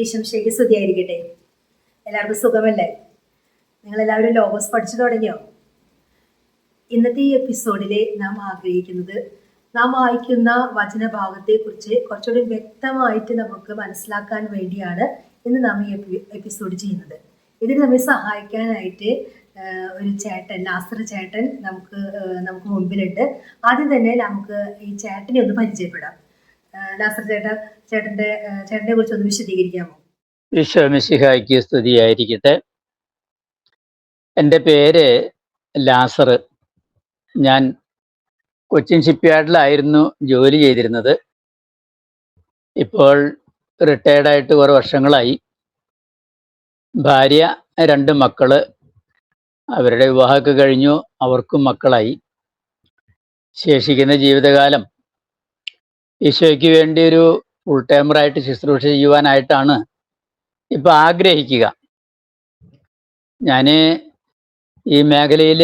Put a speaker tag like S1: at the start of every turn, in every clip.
S1: ഈശംശയ്ക്ക് സ്തുതിയായിരിക്കട്ടെ. എല്ലാവർക്കും സുഖമല്ലേ? നിങ്ങൾ എല്ലാവരും ലോഗോസ് പഠിച്ചു തുടങ്ങിയോ? ഇന്നത്തെ ഈ എപ്പിസോഡിലെ നാം ആഗ്രഹിക്കുന്നത് നാം വായിക്കുന്ന വചനഭാഗത്തെക്കുറിച്ച് കുറച്ചുകൂടി വ്യക്തമായിട്ട് നമുക്ക് മനസ്സിലാക്കാൻ വേണ്ടിയാണ് ഇന്ന് നാം ഈ എപ്പിസോഡ് ചെയ്യുന്നത്. ഇതിന് നമ്മെ സഹായിക്കാനായിട്ട് ഒരു ചേട്ടൻ നാസർ ചേട്ടൻ നമുക്ക് നമുക്ക് മുമ്പിലുണ്ട്. ആദ്യം തന്നെ നമുക്ക് ഈ ചേട്ടനെ ഒന്ന് പരിചയപ്പെടാം. ആ, ചേട്ടാ ചേട്ടന്റെ ചേട്ടനെ കുറിച്ച് ഒന്ന് വിശദീകരിക്കാമോ
S2: വിശ്വമിശിഹായ്ക്ക് സ്തുതിയായിരിക്കട്ടെ. എന്റെ പേര് ലാസർ. ഞാൻ കൊച്ചിൻ ഷിപ്പ്യാർഡിലായിരുന്നു ജോലി ചെയ്തിരുന്നത്. ഇപ്പോൾ റിട്ടയർഡായിട്ട് കുറേ വർഷങ്ങളായി. ഭാര്യ രണ്ട് മക്കൾ. അവരുടെ വിവാഹമൊക്കെ കഴിഞ്ഞു അവർക്കും മക്കളായി. ശേഷിക്കുന്ന ജീവിതകാലം ഈശോയ്ക്ക് വേണ്ടി ഒരു ഫുൾ ടൈമറായിട്ട് ശുശ്രൂഷ ചെയ്യുവാനായിട്ടാണ് ഇപ്പൊ ആഗ്രഹിക്കുക. ഞാൻ ഈ മേഖലയിൽ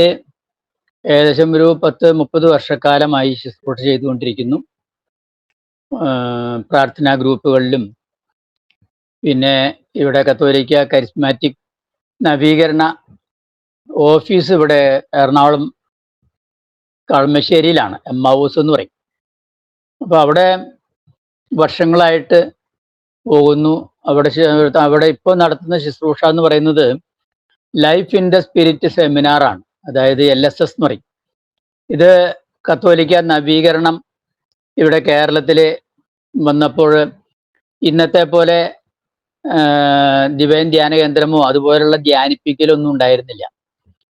S2: ഏകദേശം ഒരു പത്ത് മുപ്പത് വർഷക്കാലമായി ശുശ്രൂഷ ചെയ്തുകൊണ്ടിരിക്കുന്നു. പ്രാർത്ഥനാ ഗ്രൂപ്പുകളിലും. പിന്നെ ഇവിടെ കത്തോലിക്ക കരിസ്മാറ്റിക് നവീകരണ ഓഫീസ് ഇവിടെ എറണാകുളം കളമശ്ശേരിയിലാണ് എം എന്ന് പറയും. അപ്പോൾ അവിടെ വർഷങ്ങളായിട്ട് പോകുന്നു. അവിടെ അവിടെ ഇപ്പോൾ നടത്തുന്ന ശുശ്രൂഷ എന്ന് പറയുന്നത് ലൈഫ് ഇൻ ദ സ്പിരിറ്റ് സെമിനാറാണ് അതായത് എൽ എസ് എസ് പറയും. ഇത് കത്തോലിക്ക നവീകരണം ഇവിടെ കേരളത്തിൽ വന്നപ്പോൾ ഇന്നത്തെ പോലെ ദിവൈൻ ധ്യാന കേന്ദ്രമോ അതുപോലുള്ള ധ്യാനിപ്പിക്കലൊന്നും ഉണ്ടായിരുന്നില്ല.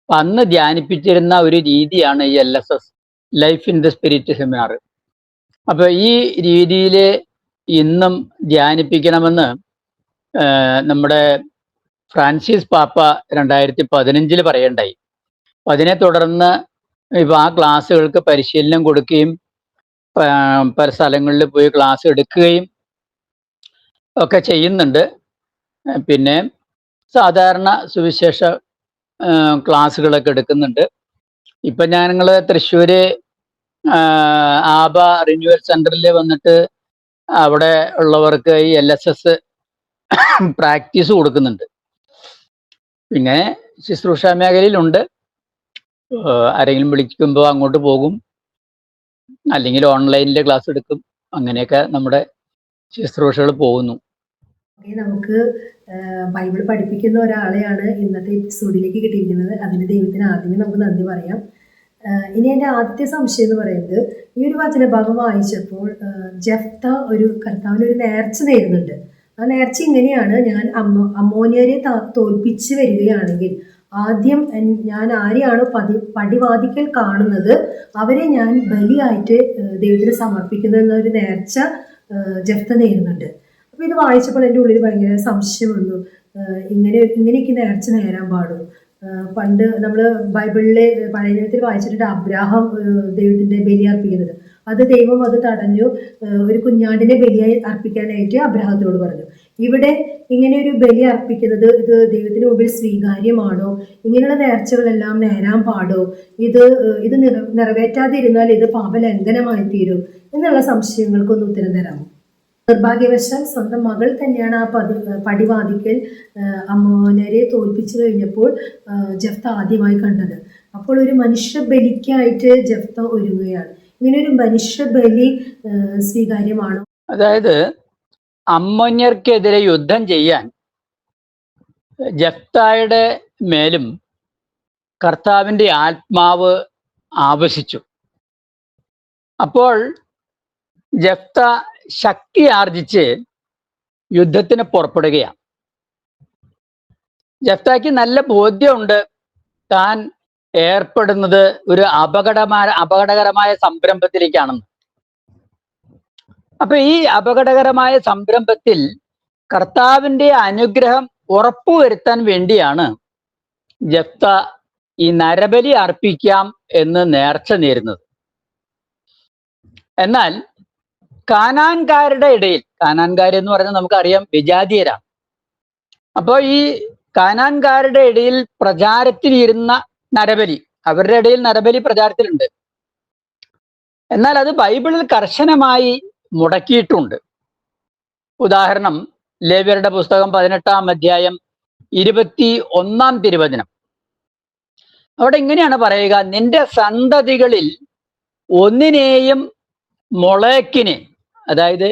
S2: അന്ന് ധ്യാനിപ്പിച്ചിരുന്ന ഒരു രീതിയാണ് ഈ L S S life in the spirit seminar അപ്പൊ ഈ രീതിയിൽ ഇന്നും ധ്യാനിപ്പിക്കണമെന്ന് നമ്മുടെ ഫ്രാൻസിസ് പാപ്പ രണ്ടായിരത്തി പതിനഞ്ചിൽ പറയണ്ടായി അതിനെ തുടർന്ന് ഇപ്പം ആ ക്ലാസ്സുകൾക്ക് പരിശീലനം കൊടുക്കുകയും പല സ്ഥലങ്ങളിൽ പോയി ക്ലാസ് എടുക്കുകയും ഒക്കെ ചെയ്യുന്നുണ്ട്. പിന്നെ സാധാരണ സുവിശേഷ ക്ലാസ്സുകളൊക്കെ എടുക്കുന്നുണ്ട്. ഇപ്പം ഞങ്ങൾ തൃശ്ശൂര് ആ, ആബ റിന്യൂവൽ സെന്ററിൽ വന്നിട്ട് അവിടെ ഉള്ളവർക്ക് ഈ എൽ എസ് എസ് പ്രാക്ടീസ് കൊടുക്കുന്നുണ്ട്. പിന്നെ ശുശ്രൂഷ മേഖലയിലുണ്ട്. ആരെങ്കിലും വിളിക്കുമ്പോൾ അങ്ങോട്ട് പോകും. അല്ലെങ്കിൽ ഓൺലൈനിൽ ക്ലാസ് എടുക്കും. അങ്ങനെയൊക്കെ നമ്മുടെ ശുശ്രൂഷകൾ പോകുന്നു.
S1: നമുക്ക് ബൈബിൾ പഠിപ്പിക്കുന്ന ഒരാളെയാണ് ഇന്നത്തെ എപ്പിസോഡിലേക്ക് കിട്ടിയിരിക്കുന്നത്. അതിന് ദൈവത്തിന് ആദ്യമേ നമുക്ക് നന്ദി പറയാം. ഇനി എന്റെ ആദ്യത്തെ സംശയം എന്ന് പറയുന്നത് ഈ ഒരു വചനഭാഗം വായിച്ചപ്പോൾ ജഫ്ത ഒരു കർത്താവിന് ഒരു നേർച്ച നേരുന്നുണ്ട്. ആ നേർച്ച ഇങ്ങനെയാണ് ഞാൻ അമ്മോ അമ്മോനിയരെ തോൽപ്പിച്ച് വരികയാണെങ്കിൽ ആദ്യം ഞാൻ ആരെയാണോ പതി പടിവാദിക്കൽ കാണുന്നത് അവരെ ഞാൻ ബലിയായിട്ട് ദൈവത്തിന് സമർപ്പിക്കുന്നു എന്നൊരു നേർച്ച ജഫ്ത നേരുന്നുണ്ട്. അപ്പം ഇത് വായിച്ചപ്പോൾ എന്റെ ഉള്ളിൽ ഭയങ്കര സംശയം വന്നു. ഇങ്ങനെ ഇങ്ങനെയൊക്കെ നേർച്ച നേരാൻ പാടും. പണ്ട് നമ്മൾ ബൈബിളിലെ പഴയത്തിൽ വായിച്ചിട്ടുണ്ട് അബ്രാഹാം ദൈവത്തിന്റെ ബലി അർപ്പിക്കുന്നത്. അത് ദൈവം അത് തടഞ്ഞു ഒരു കുഞ്ഞാടിനെ ബലിയായി അർപ്പിക്കാനായിട്ട് അബ്രാഹത്തിനോട് പറഞ്ഞു. ഇവിടെ ഇങ്ങനെ ഒരു ബലി അർപ്പിക്കുന്നത് ഇത് ദൈവത്തിന് മുമ്പിൽ സ്വീകാര്യമാണോ? ഇങ്ങനെയുള്ള നേർച്ചകളെല്ലാം നേരാൻ പാടോ? ഇത് ഇത് നിറ നിറവേറ്റാതിരുന്നാൽ ഇത് പാപലംഘനമായി തീരും എന്നുള്ള സംശയങ്ങൾക്കൊന്ന് ഉത്തരം തരാമോ? നിർഭാഗ്യവശാൽ സ്വന്തം മകൾ തന്നെയാണ് ആ പതി പടിവാദിക്കൽ ആഹ് അമ്മോനരെ തോൽപ്പിച്ചു കഴിഞ്ഞപ്പോൾ ജഫ്ത ആദ്യമായി കണ്ടത്. അപ്പോൾ ഒരു മനുഷ്യ ബലിക്കായിട്ട് ജഫ്ത ഒരുങ്ങുകയാണ്. ഇങ്ങനെ ഒരു മനുഷ്യ ബലി സ്വീകാര്യമാണോ.
S2: അതായത് അമ്മന്യർക്കെതിരെ യുദ്ധം ചെയ്യാൻ ജഫ്തായുടെ മേലും കർത്താവിന്റെ ആത്മാവ് ആവശിച്ചു അപ്പോൾ ജഫ്ത ശക്തി ആർജിച്ച് യുദ്ധത്തിന് പുറപ്പെടുകയാണ്. ജഫ്താക്ക് നല്ല ബോധ്യമുണ്ട്. താൻ ഏർപ്പെടുന്നത് ഒരു അപകടമായ അപകടകരമായ സംരംഭത്തിലേക്കാണെന്ന്. അപ്പൊ ഈ അപകടകരമായ സംരംഭത്തിൽ കർത്താവിന്റെ അനുഗ്രഹം ഉറപ്പുവരുത്താൻ വേണ്ടിയാണ് ജഫ്ത ഈ നരബലി അർപ്പിക്കാം എന്ന് നേർച്ച നേരുന്നത്. എന്നാൽ കാനാൻകാരുടെ ഇടയിൽ കാനാൻകാർ എന്ന് പറഞ്ഞാൽ നമുക്കറിയാം വിജാതീയരാണ്. അപ്പോൾ ഈ കാനാൻകാരുടെ ഇടയിൽ പ്രചാരത്തിലിരുന്ന നരബലി അവരുടെ ഇടയിൽ നരബലി പ്രചാരത്തിലുണ്ട്. എന്നാൽ അത് ബൈബിളിൽ കർശനമായി മുടക്കിയിട്ടുണ്ട്. ഉദാഹരണം ലേവ്യരുടെ പുസ്തകം പതിനെട്ടാം അധ്യായം ഇരുപത്തി ഒന്നാം തിരുവചനം. അവിടെ ഇങ്ങനെയാണ് പറയുക നിന്റെ സന്തതികളിൽ ഒന്നിനെയും മൊളേക്കിന് അതായത്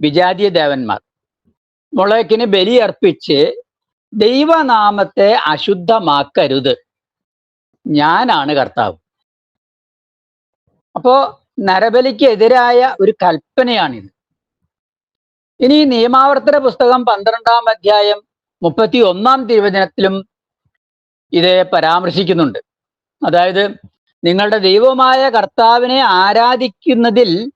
S2: വിജാതീയ ദേവന്മാർ മുളക്കിന് ബലിയർപ്പിച്ച് ദൈവനാമത്തെ അശുദ്ധമാക്കരുത്. ഞാനാണ് കർത്താവ്. അപ്പോ നരബലിക്ക് എതിരായ ഒരു കൽപ്പനയാണിത്. ഇനി നിയമാവർത്തന പുസ്തകം പന്ത്രണ്ടാം അധ്യായം മുപ്പത്തി ഒന്നാം തിരുവചനത്തിലും ഇത് പരാമർശിക്കുന്നുണ്ട്. അതായത് നിങ്ങളുടെ ദൈവമായ കർത്താവിനെ ആരാധിക്കുന്നതിൽ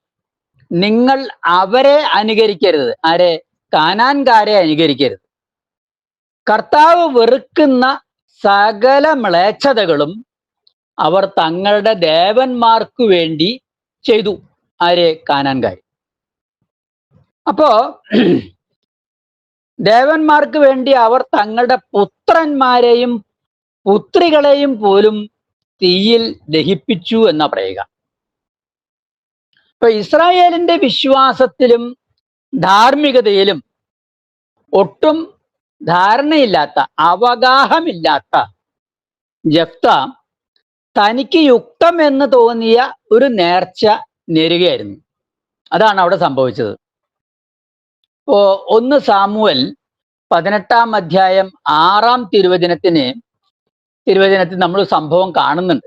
S2: നിങ്ങൾ അവരെ അനുകരിക്കരുത്. ആരെ? കാനാൻകാരെ അനുകരിക്കരുത്. കർത്താവ് വെറുക്കുന്ന സകല മ്ലേച്ഛതകളും അവർ തങ്ങളുടെ ദേവന്മാർക്ക് വേണ്ടി ചെയ്തു. ആരെ? കാനാൻകാർ അപ്പോ ദേവന്മാർക്ക് വേണ്ടി അവർ തങ്ങളുടെ പുത്രന്മാരെയും പുത്രികളെയും പോലും തീയിൽ ദഹിപ്പിച്ചു എന്ന പറയുക. ഇപ്പൊ ഇസ്രായേലിന്റെ വിശ്വാസത്തിലും ധാർമ്മികതയിലും ഒട്ടും ധാരണയില്ലാത്ത അവഗാഹമില്ലാത്ത ജഫ്ത തനിക്ക് യുക്തം എന്ന് തോന്നിയ ഒരു നേർച്ച നേരുകയായിരുന്നു. അതാണ് അവിടെ സംഭവിച്ചത്. ഇപ്പോ ഒന്ന് സാമുവൽ പതിനെട്ടാം അധ്യായം ആറാം തിരുവചനത്തിന് തിരുവചനത്തിൽ നമ്മൾ സംഭവം കാണുന്നുണ്ട്.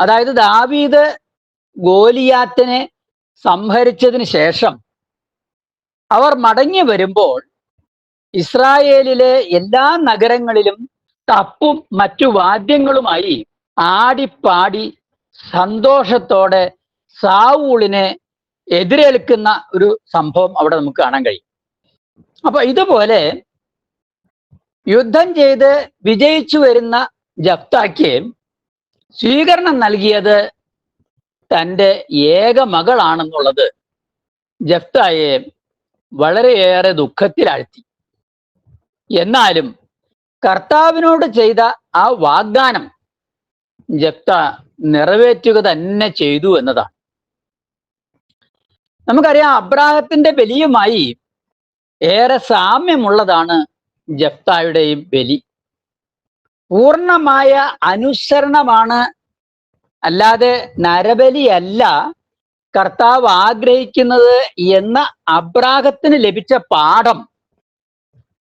S2: അതായത് ദാവീദ് ഗോലിയാത്തിനെ സംഹരിച്ചതിന് ശേഷം അവർ മടങ്ങി വരുമ്പോൾ ഇസ്രായേലിലെ എല്ലാ നഗരങ്ങളിലും തപ്പും മറ്റു വാദ്യങ്ങളുമായി ആടിപ്പാടി സന്തോഷത്തോടെ സാവൂളിനെ എതിരേൽക്കുന്ന ഒരു സംഭവം അവിടെ നമുക്ക് കാണാൻ കഴിയും. അപ്പൊ ഇതുപോലെ യുദ്ധം ചെയ്ത് വിജയിച്ചു വരുന്ന ജപ്താക്ക് സ്വീകരണം നൽകിയത് തന്റെ ഏക മകളാണെന്നുള്ളത് ജഫ്തായെ വളരെയേറെ ദുഃഖത്തിലാഴ്ത്തി. എന്നാലും കർത്താവിനോട് ചെയ്ത ആ വാഗ്ദാനം ജപ്ത നിറവേറ്റുക തന്നെ ചെയ്തു എന്നതാണ്. നമുക്കറിയാം അബ്രാഹത്തിന്റെ ബലിയുമായി ഏറെ സാമ്യമുള്ളതാണ് ജഫ്തായുടെയും ബലി. പൂർണമായ അനുസരണമാണ് അല്ലാതെ നരബലിയല്ല കർത്താവ് ആഗ്രഹിക്കുന്നത് എന്ന അബ്രാഹത്തിന് ലഭിച്ച പാഠം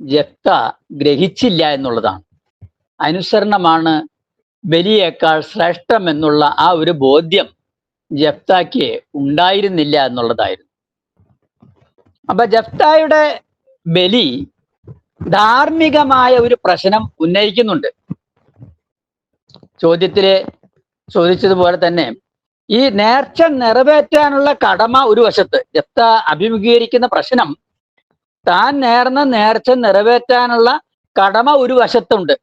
S2: ജപ്ത ഗ്രഹിച്ചില്ല എന്നുള്ളതാണ്. അനുസരണമാണ് ബലിയേക്കാൾ ശ്രേഷ്ഠം എന്നുള്ള ആ ഒരു ബോധ്യം ജഫ്താക്ക് ഉണ്ടായിരുന്നില്ല എന്നുള്ളതായിരുന്നു. അപ്പൊ ജഫ്തായുടെ ബലി ധാർമ്മികമായ ഒരു പ്രശ്നം ഉന്നയിക്കുന്നുണ്ട്. ചോദ്യത്തിൽ ചോദിച്ചതുപോലെ തന്നെ ഈ നേർച്ച നിറവേറ്റാനുള്ള കടമ ഒരു വശത്ത് ജപ്ത അഭിമുഖീകരിക്കുന്ന പ്രശ്നം താൻ നേർന്ന നേർച്ച നിറവേറ്റാനുള്ള കടമ ഒരു വശത്തുണ്ട്.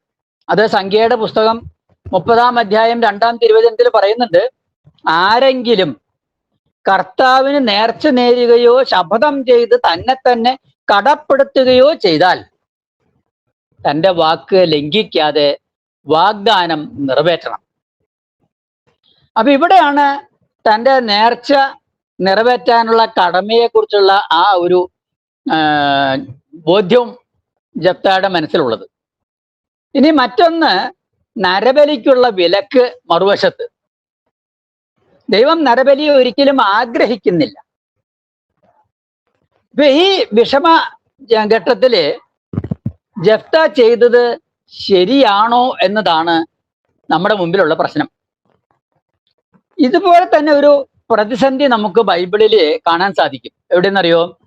S2: അത് സംഖ്യയുടെ പുസ്തകം മുപ്പതാം അധ്യായം രണ്ടാം തിരുവചനത്തിൽ പറയുന്നുണ്ട് ആരെങ്കിലും കർത്താവിന് നേർച്ച നേരുകയോ ശപഥം ചെയ്ത് തന്നെ തന്നെ കടപ്പെടുത്തുകയോ ചെയ്താൽ തന്റെ വാക്ക് ലംഘിക്കാതെ വാഗ്ദാനം നിറവേറ്റണം. അപ്പൊ ഇവിടെയാണ് തന്റെ നേർച്ച നിറവേറ്റാനുള്ള കടമയെക്കുറിച്ചുള്ള ആ ഒരു ബോധ്യവും ജപ്തയുടെ മനസ്സിലുള്ളത്. ഇനി മറ്റൊന്ന് നരബലിക്കുള്ള വിലക്ക് മറുവശത്ത്. ദൈവം നരബലിയെ ഒരിക്കലും ആഗ്രഹിക്കുന്നില്ല. ഇപ്പൊ ഈ വിഷമ ഘട്ടത്തിൽ ജഫ്ത ചെയ്തത് ശരിയാണോ എന്നതാണ് നമ്മുടെ മുമ്പിലുള്ള പ്രശ്നം. ഇതുപോലെ തന്നെ ഒരു പ്രതിസന്ധി നമുക്ക് ബൈബിളിൽ കാണാൻ സാധിക്കും. എവിടെന്നറിയോ?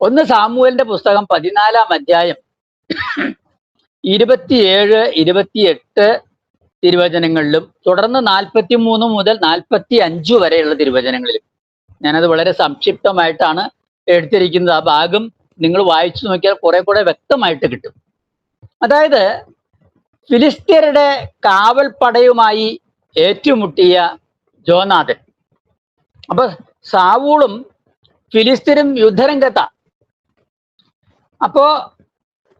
S2: ഒന്ന് സാമുവലിന്റെ പുസ്തകം പതിനാലാം അധ്യായം ഇരുപത്തിയേഴ് ഇരുപത്തിയെട്ട് തിരുവചനങ്ങളിലും തുടർന്ന് നാൽപ്പത്തി മൂന്ന് മുതൽ നാൽപ്പത്തി അഞ്ച് വരെയുള്ള തിരുവചനങ്ങളിലും. ഞാനത് വളരെ സംക്ഷിപ്തമായിട്ടാണ് എടുത്തിരിക്കുന്നത്. ആ ഭാഗം നിങ്ങൾ വായിച്ചു നോക്കിയാൽ കുറെ കൂടെ വ്യക്തമായിട്ട് കിട്ടും. അതായത് ഫിലിസ്തീനയുടെ കാവൽപ്പടയുമായി ഏറ്റുമുട്ടിയ ജോനാഥൻ അപ്പൊ സാവൂളും ഫിലിസ്തീനും യുദ്ധരംഗത്ത. അപ്പോ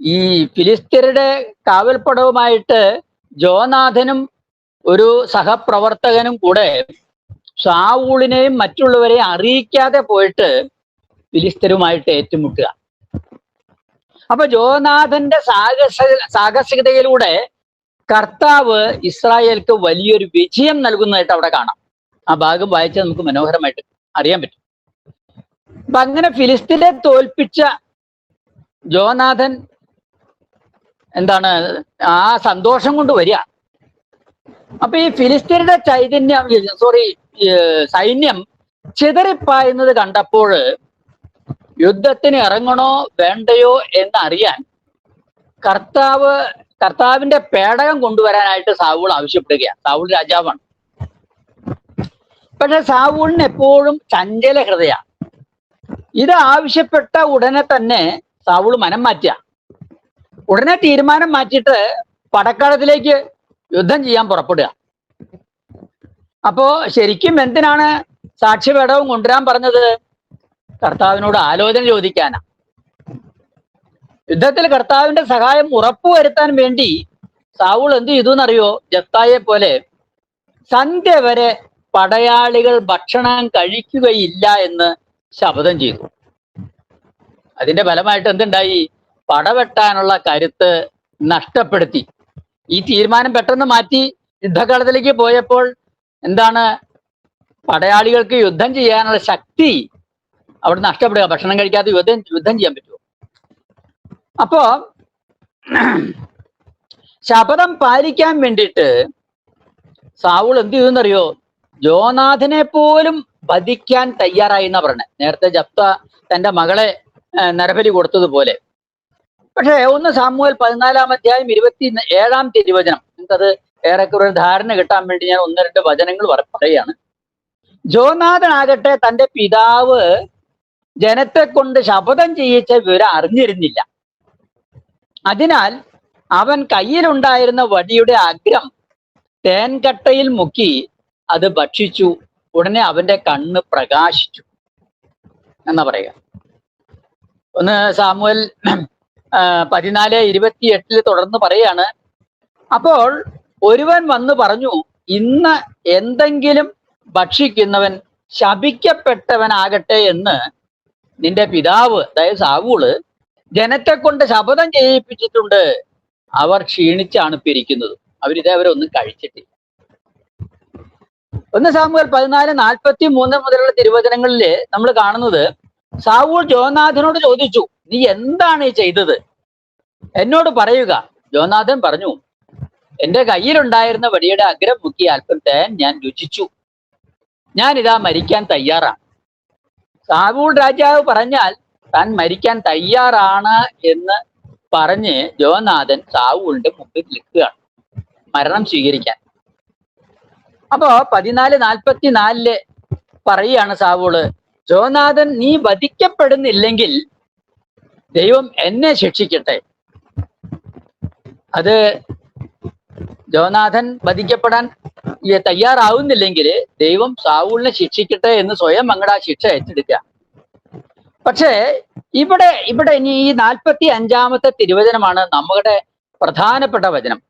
S2: ഈ ഫിലിസ്തീനയുടെ കാവൽപ്പടവുമായിട്ട് ജോനാഥനും ഒരു സഹപ്രവർത്തകനും കൂടെ സാവൂളിനെയും മറ്റുള്ളവരെ അറിയിക്കാതെ പോയിട്ട് ഫിലിസ്തീനുമായിട്ട് ഏറ്റുമുട്ടുക. അപ്പൊ ജോനാഥന്റെ സാഹസ സാഹസികതയിലൂടെ കർത്താവ് ഇസ്രായേൽക്ക് വലിയൊരു വിജയം നൽകുന്നതായിട്ട് അവിടെ കാണാം. ആ ഭാഗം വായിച്ചാൽ നമുക്ക് മനോഹരമായിട്ട് അറിയാൻ പറ്റും. അപ്പൊ അങ്ങനെ ഫിലിസ്തീനെ തോൽപ്പിച്ച ജോനാഥൻ എന്താണ് ആ സന്തോഷം കൊണ്ട് വരിക. അപ്പൊ ഈ ഫിലിസ്തീനയുടെ ചൈതന്യം സോറി സൈന്യം ചിതറിപ്പായുന്നത് കണ്ടപ്പോൾ യുദ്ധത്തിന് ഇറങ്ങണോ വേണ്ടയോ എന്ന് അറിയാൻ കർത്താവ് കർത്താവിന്റെ പേടകം കൊണ്ടുവരാനായിട്ട് സാവൂൾ ആവശ്യപ്പെടുകയാണ്. സാവൂൾ രാജാവാണ്. പക്ഷെ സാവൂളിന് എപ്പോഴും ചഞ്ചല ഹൃദയ. ഇത് ആവശ്യപ്പെട്ട ഉടനെ തന്നെ സാവൂൾ മനം മാറ്റുക. ഉടനെ തീരുമാനം മാറ്റിയിട്ട് പടക്കളത്തിലേക്ക് യുദ്ധം ചെയ്യാൻ പുറപ്പെടുക. അപ്പോ ശരിക്കും എന്തിനാണ് സാക്ഷ്യപേടവും കൊണ്ടുവരാൻ പറഞ്ഞത്? കർത്താവിനോട് ആലോചന ചോദിക്കാനാ. യുദ്ധത്തിൽ കർത്താവിന്റെ സഹായം ഉറപ്പുവരുത്താൻ വേണ്ടി സാവൂൾ എന്ത് ചെയ്തു എന്നറിയോ ജത്തായെ പോലെ സന്ധ്യ വരെ പടയാളികൾ ഭക്ഷണം കഴിക്കുകയില്ല എന്ന് ശപഥം ചെയ്തു. അതിന്റെ ഫലമായിട്ട് എന്തുണ്ടായി? പടവെട്ടാനുള്ള കരുത്ത് നഷ്ടപ്പെടുത്തി. ഈ തീരുമാനം പെട്ടെന്ന് മാറ്റി യുദ്ധകാലത്തിലേക്ക് പോയപ്പോൾ എന്താണ്? പടയാളികൾക്ക് യുദ്ധം ചെയ്യാനുള്ള ശക്തി അവിടെ നഷ്ടപ്പെടുക ഭക്ഷണം കഴിക്കാതെ യുദ്ധം യുദ്ധം ചെയ്യാൻ പറ്റുമോ? അപ്പോ ശപഥം പാലിക്കാൻ വേണ്ടിയിട്ട് സാവൂൾ എന്ത് ചെയ്തെന്നറിയോ ജോനാഥിനെ പോലും വധിക്കാൻ തയ്യാറായി എന്നാ പറഞ്ഞത് നേരത്തെ ജപ്ത തന്റെ മകളെ നരബലി കൊടുത്തതുപോലെ. പക്ഷേ ഒന്ന് സാമൂഹൽ പതിനാലാം അധ്യായം ഇരുപത്തി ഏഴാം തിരുവചനം നിങ്ങൾക്കത് ഏറെക്കുറെ ഒരു ധാരണ കിട്ടാൻ വേണ്ടി ഞാൻ ഒന്ന് രണ്ട് വചനങ്ങൾ പറയുകയാണ്. ജോനാഥനാകട്ടെ തന്റെ പിതാവ് ജനത്തെ കൊണ്ട് ശപഥം ചെയ്യിച്ച വിവരം അറിഞ്ഞിരുന്നില്ല. അതിനാൽ അവൻ കയ്യിലുണ്ടായിരുന്ന വടിയുടെ അഗ്രം തേൻകട്ടയിൽ മുക്കി അത് ഭക്ഷിച്ചു. ഉടനെ അവന്റെ കണ്ണ് പ്രകാശിച്ചു. എന്നാ പറയുക? ഒന്ന് സാമുവൽ പതിനാല് ഇരുപത്തി തുടർന്ന് പറയാണ് അപ്പോൾ ഒരുവൻ വന്ന് പറഞ്ഞു ഇന്ന് എന്തെങ്കിലും ഭക്ഷിക്കുന്നവൻ ശപിക്കപ്പെട്ടവനാകട്ടെ എന്ന് നിന്റെ പിതാവ് അതായത് സാവൂൾ ജനത്തെ കൊണ്ട് ശപഥം ചെയ്യിപ്പിച്ചിട്ടുണ്ട്. അവർ ക്ഷീണിച്ചാണ് പിരിക്കുന്നത് അവരിതേവരെ ഒന്നും കഴിച്ചിട്ടില്ല. ഒന്ന് സാമുവൽ പതിനാല് നാൽപ്പത്തി മൂന്ന് മുതലുള്ള തിരുവചനങ്ങളിൽ നമ്മൾ കാണുന്നത് സാവൂൾ ജോനാഥനോട് ചോദിച്ചു നീ എന്താണ് ഈ ചെയ്തത്? എന്നോട് പറയുക ജോനാഥൻ പറഞ്ഞു എന്റെ കയ്യിലുണ്ടായിരുന്ന വടിയുടെ അഗ്രം മുക്കി അല്പം തേൻ ഞാൻ രുചിച്ചു. ഞാൻ ഇതാ മരിക്കാൻ തയ്യാറാണ്. സാവൂൾ രാജാവ് പറഞ്ഞാൽ താൻ മരിക്കാൻ തയ്യാറാണ് എന്ന് പറഞ്ഞ് ജോനാഥൻ സാവൂളിന്റെ മുമ്പിൽ നിൽക്കുകയാണ് മരണം സ്വീകരിക്കാൻ. അപ്പോ പതിനാല് നാൽപ്പത്തി നാലിൽ പറയാണ് സാവൂൾ ജോനാഥൻ നീ വധിക്കപ്പെടുന്നില്ലെങ്കിൽ ദൈവം എന്നെ ശിക്ഷിക്കട്ടെ. അത് ജോനാഥൻ വധിക്കപ്പെടാൻ തയ്യാറാവുന്നില്ലെങ്കിൽ ദൈവം സാവൂളിനെ ശിക്ഷിക്കട്ടെ എന്ന് സ്വയം അങ്ങടെ ശിക്ഷ ഏറ്റെടുക്കുക. പക്ഷേ ഇവിടെ ഇവിടെ ഇനി ഈ നാൽപ്പത്തി അഞ്ചാമത്തെ തിരുവചനമാണ് നമ്മുടെ പ്രധാനപ്പെട്ട വചനം.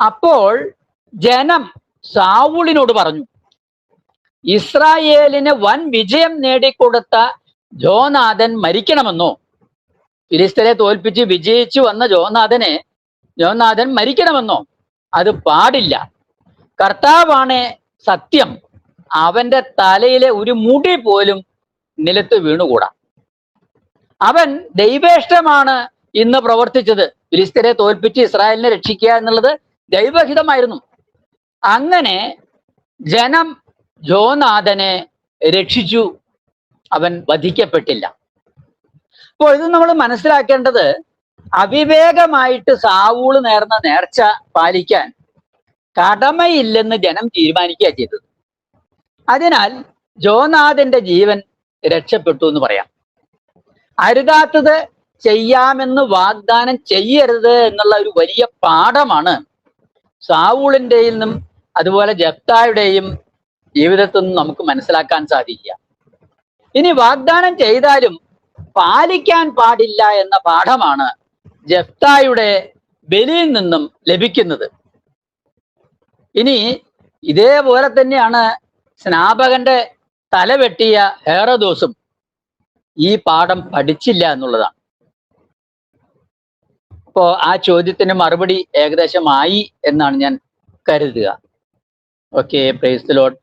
S2: അപ്പോൾ ജനം സാവൂളിനോട് പറഞ്ഞു ഇസ്രായേലിന് വൻ വിജയം നേടിക്കൊടുത്ത ജോനാഥൻ മരിക്കണമെന്നോ? ഫിലിസ്തരെ തോൽപ്പിച്ച് വിജയിച്ചു വന്ന ജോനാഥനെ ജോനാഥൻ മരിക്കണമെന്നോ? അത് പാടില്ല. കർത്താവാണ് സത്യം. അവന്റെ തലയിലെ ഒരു മുടി പോലും നിലത്ത് വീണുകൂടാ. അവൻ ദൈവേഷ്ടമാണ് ഇന്ന് പ്രവർത്തിച്ചത്. ഫിലിസ്തരെ തോൽപ്പിച്ച് ഇസ്രായേലിനെ രക്ഷിക്കുക എന്നുള്ളത് ദൈവഹിതമായിരുന്നു. അങ്ങനെ ജനം ജോനാഥനെ രക്ഷിച്ചു. അവൻ വധിക്കപ്പെട്ടില്ല. അപ്പോൾ ഇത് നമ്മൾ മനസ്സിലാക്കേണ്ടത് അവിവേകമായിട്ട് സാവൂൾ നേർന്ന നേർച്ച പാലിക്കാൻ കടമയില്ലെന്ന് ജനം തീരുമാനിക്കുക ചെയ്തത്. അതിനാൽ ജോനാഥന്റെ ജീവൻ രക്ഷപ്പെട്ടു എന്ന് പറയാം. അരുതാത്തത് ചെയ്യാമെന്ന് വാഗ്ദാനം ചെയ്യരുത് എന്നുള്ള ഒരു വലിയ പാഠമാണ് സാവൂളിന്റെയിൽ നിന്നും അതുപോലെ ജപ്തായുടെയും ജീവിതത്തിൽ നിന്നും നമുക്ക് മനസ്സിലാക്കാൻ സാധിക്കുക. ഇനി വാഗ്ദാനം ചെയ്താലും പാലിക്കാൻ പാടില്ല എന്ന പാഠമാണ് ജഫ്തായുടെ ബലിയിൽ നിന്നും ലഭിക്കുന്നത്. ഇനി ഇതേപോലെ തന്നെയാണ് സ്നാപകന്റെ തല വെട്ടിയ ഹേറദോസും ഈ പാഠം പഠിച്ചില്ല എന്നുള്ളതാണ്. അപ്പോൾ ആ ചോദ്യത്തിന് മറുപടി ഏകദേശമായി എന്നാണ് ഞാൻ കരുതുക. Okay price load